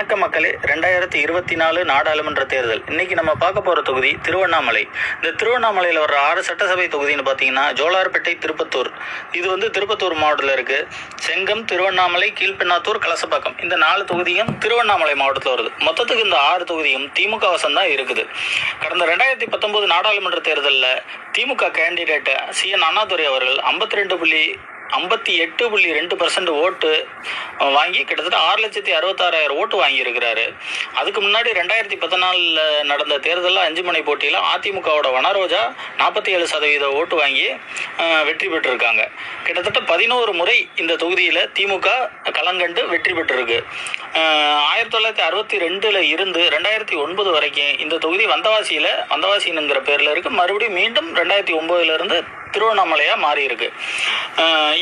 வணக்க மக்களே ரெண்டாயிரத்தி இருபத்தி நாலு நாடாளுமன்ற தேர்தல். இன்னைக்கு நம்ம பார்க்க போகிற தொகுதி திருவண்ணாமலை. இந்த திருவண்ணாமலையில் வர ஆறு சட்டசபை தொகுதின்னு பார்த்தீங்கன்னா ஜோலார்பேட்டை திருப்பத்தூர். இது வந்து திருப்பத்தூர் மாவட்டத்தில் இருக்குது செங்கம் திருவண்ணாமலை கீழ்பெண்ணாத்தூர் கலசப்பாக்கம். இந்த நாலு தொகுதியும் திருவண்ணாமலை மாவட்டத்தில் வருது. மொத்தத்துக்கு இந்த ஆறு தொகுதியும் திமுக வசம் தான் இருக்குது. கடந்த ரெண்டாயிரத்தி பத்தொன்பது நாடாளுமன்ற தேர்தலில் DMK candidate C N Annadurai அவர்கள் ஐம்பத்தி ரெண்டு புள்ளி ஐம்பத்தி எட்டு புள்ளி ரெண்டு பர்சன்ட் ஓட்டு வாங்கி கிட்டத்தட்ட ஆறு லட்சத்தி அறுபத்தாறாயிரம் ஓட்டு வாங்கியிருக்கிறாரு. அதுக்கு முன்னாடி ரெண்டாயிரத்தி பதினாலில் நடந்த தேர்தலில் அஞ்சு மணி போட்டியில் அதிமுகவோட வனரோஜா நாற்பத்தி ஏழு சதவீத ஓட்டு வாங்கி வெற்றி பெற்றிருக்காங்க. கிட்டத்தட்ட பதினோரு முறை இந்த தொகுதியில் திமுக களங்கண்டு வெற்றி பெற்றிருக்கு. ஆயிரத்தி தொள்ளாயிரத்தி அறுபத்தி ரெண்டில் இருந்து ரெண்டாயிரத்தி ஒன்பது வரைக்கும் இந்த தொகுதி வந்தவாசியில் வந்தவாசின்ங்கிற பேரில் இருக்குது மறுபடியும் மீண்டும் ரெண்டாயிரத்தி ஒம்போதுலேருந்து திருவண்ணாமலையாக மாறி இருக்கு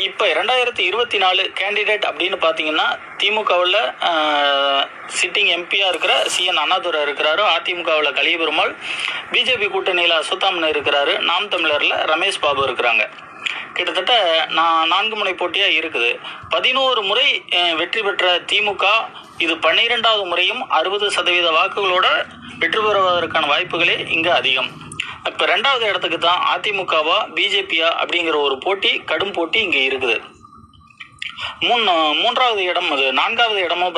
இப்போ ரெண்டாயிரத்தி இருபத்தி நாலு கேண்டிடேட் அப்படின்னு பார்த்தீங்கன்னா திமுகவில் சிட்டிங் எம்பியாக இருக்கிற சிஎன் அண்ணாதுரை இருக்கிறாரு. அதிமுகவில் கலியபெருமாள் பிஜேபி கூட்டணியில் அசுத்தாமன் இருக்கிறாரு நாம் தமிழரில் ரமேஷ் பாபு இருக்கிறாங்க. கிட்டத்தட்ட நான் நான்கு முனை போட்டியாக இருக்குது. பதினோரு முறை வெற்றி பெற்ற திமுக இது பன்னிரெண்டாவது முறையும் அறுபது சதவீத வாக்குகளோட வெற்றி பெறுவதற்கான வாய்ப்புகளே இங்கே அதிகம். இப்போ ரெண்டாவது இடத்துக்கு தான் அதிமுகவா பிஜேபியா அப்படிங்கிற ஒரு போட்டி கடும் போட்டி இங்கே இருக்குது. மூணு மூன்றாவது இடம் அது. நான்காவது இடமும்